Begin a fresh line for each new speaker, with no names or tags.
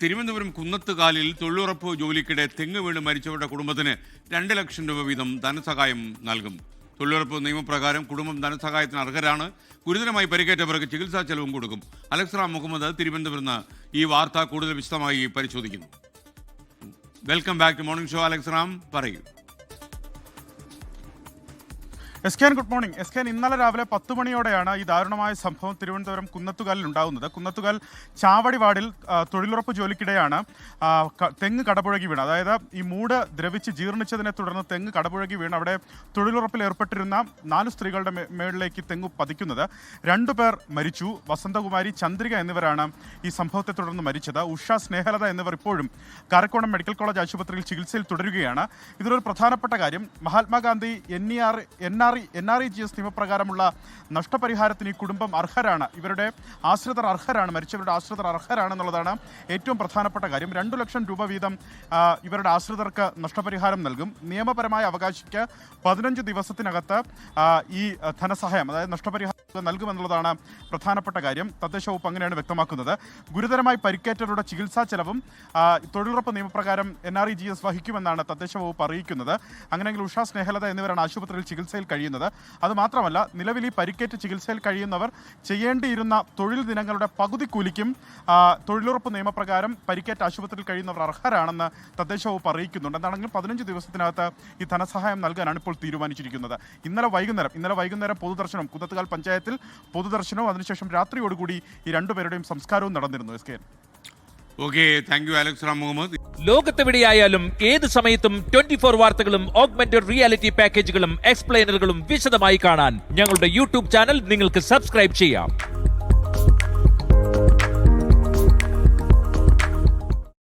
തിരുവനന്തപുരം കുന്നത്തുകാലിൽ തൊഴിലുറപ്പ് ജോലിക്കിടെ തെങ്ങ് വീണ് മരിച്ചവരുടെ കുടുംബത്തിന് രണ്ട് ലക്ഷം രൂപ വീതം ധനസഹായം നൽകും. തൊഴിലുറപ്പ് നിയമപ്രകാരം കുടുംബം ധനസഹായത്തിന് അർഹരാണ്. ഗുരുതരമായി പരിക്കേറ്റവർക്ക് ചികിത്സാ ചെലവും കൊടുക്കും. അലക്സ്റാം മുഹമ്മദ് തിരുവനന്തപുരത്ത് ഈ വാർത്ത കൂടുതൽ വിശദമായി പരിശോധിക്കുന്നു. Welcome back to morning show. Alex Ram പറയൂ.
S K good morning. S K ഇന്നലെ രാവിലെ പത്ത് മണിയോടെയാണ് ഈ ദാരുണമായ സംഭവം തിരുവനന്തപുരം കുന്നത്തുകാലിൽ ഉണ്ടാകുന്നത് കുന്നത്തുകാൽ ചാവടി വാർഡിൽ തൊഴിലുറപ്പ് ജോലിക്കിടെയാണ് തെങ്ങ് കടപുഴകി വീണ്. അതായത് ഈ മൂട് ദ്രവിച്ച് ജീർണിച്ചതിനെ തുടർന്ന് തെങ്ങ് കടപുഴകി വീണ് അവിടെ തൊഴിലുറപ്പിൽ ഏർപ്പെട്ടിരുന്ന നാല് സ്ത്രീകളുടെ മേളിലേക്ക് തെങ്ങ് പതിക്കുന്നത്. രണ്ടുപേർ മരിച്ചു. വസന്തകുമാരി ചന്ദ്രിക എന്നിവരാണ് ഈ സംഭവത്തെ തുടർന്ന് മരിച്ചത്. ഉഷ സ്നേഹലത എന്നിവർ ഇപ്പോഴും കാരക്കോണം മെഡിക്കൽ കോളേജ് ആശുപത്രിയിൽ ചികിത്സയിൽ തുടരുകയാണ്. ഇതിലൊരു പ്രധാനപ്പെട്ട കാര്യം Mahatma Gandhi N E R N R N R E G S നിയമപ്രകാരമുള്ള നഷ്ടപരിഹാരത്തിന് ഈ കുടുംബം അർഹരാണ്. ഇവരുടെ ആശ്രിതർ അർഹരാണ് മരിച്ചവരുടെ ആശ്രിതർ അർഹരാണെന്നുള്ളതാണ് ഏറ്റവും പ്രധാനപ്പെട്ട കാര്യം. രണ്ടു ലക്ഷം രൂപ വീതം ഇവരുടെ ആശ്രിതർക്ക് നഷ്ടപരിഹാരം നൽകും. നിയമപരമായ അവകാശിക്ക് പതിനഞ്ച് ദിവസത്തിനകത്ത് ഈ ധനസഹായം അതായത് നഷ്ടപരിഹാരം നൽകുമെന്നുള്ളതാണ് പ്രധാനപ്പെട്ട കാര്യം. തദ്ദേശ വകുപ്പ് അങ്ങനെയാണ് വ്യക്തമാക്കുന്നത്. ഗുരുതരമായി പരിക്കേറ്റവരുടെ ചികിത്സാ ചെലവും തൊഴിലുറപ്പ് നിയമപ്രകാരം N R E G S വഹിക്കുമെന്നാണ് തദ്ദേശ വകുപ്പ് അറിയിക്കുന്നത്. അങ്ങനെയെങ്കിൽ ഉഷ സ്നേഹലത എന്നിവരാണ് ആശുപത്രിയിൽ ചികിത്സയിൽ കഴിയുന്നത്. അതുമാത്രമല്ല നിലവിൽ ഈ പരിക്കേറ്റ് ചികിത്സയിൽ കഴിയുന്നവർ ചെയ്യേണ്ടിയിരുന്ന തൊഴിൽ ദിനങ്ങളുടെ പകുതി കൂലിക്കും തൊഴിലുറപ്പ് നിയമപ്രകാരം പരിക്കേറ്റ ആശുപത്രിയിൽ കഴിയുന്നവർ അർഹരാണെന്ന് തദ്ദേശ വകുപ്പ് അറിയിക്കുന്നുണ്ട്. എന്താണെങ്കിലും പതിനഞ്ച് ദിവസത്തിനകത്ത് ഈ ധനസഹായം നൽകാനാണ് ഇപ്പോൾ തീരുമാനിച്ചിരിക്കുന്നത്. ഇന്നലെ വൈകുന്നേരം ഇന്നലെ വൈകുന്നേരം പൊതുദർശനം കുന്നത്തുകാൽ പഞ്ചായത്തിൽ പൊതുദർശനവും അതിനുശേഷം രാത്രിയോടുകൂടി ഈ രണ്ടുപേരുടെയും സംസ്കാരവും നടന്നിരുന്നു S K
okay thank you Alex Ram Muhammad
ലോകത്തെവിടെയായാലും ഏത് സമയത്തും ട്വന്റി ഫോർ വാർത്തകളും ഓഗ്മെന്റഡ് റിയാലിറ്റി പാക്കേജുകളും എക്സ്പ്ലെയിനറുകളും വിശദമായി കാണാൻ ഞങ്ങളുടെ യൂട്യൂബ് ചാനൽ നിങ്ങൾക്ക് സബ്സ്ക്രൈബ് ചെയ്യാം.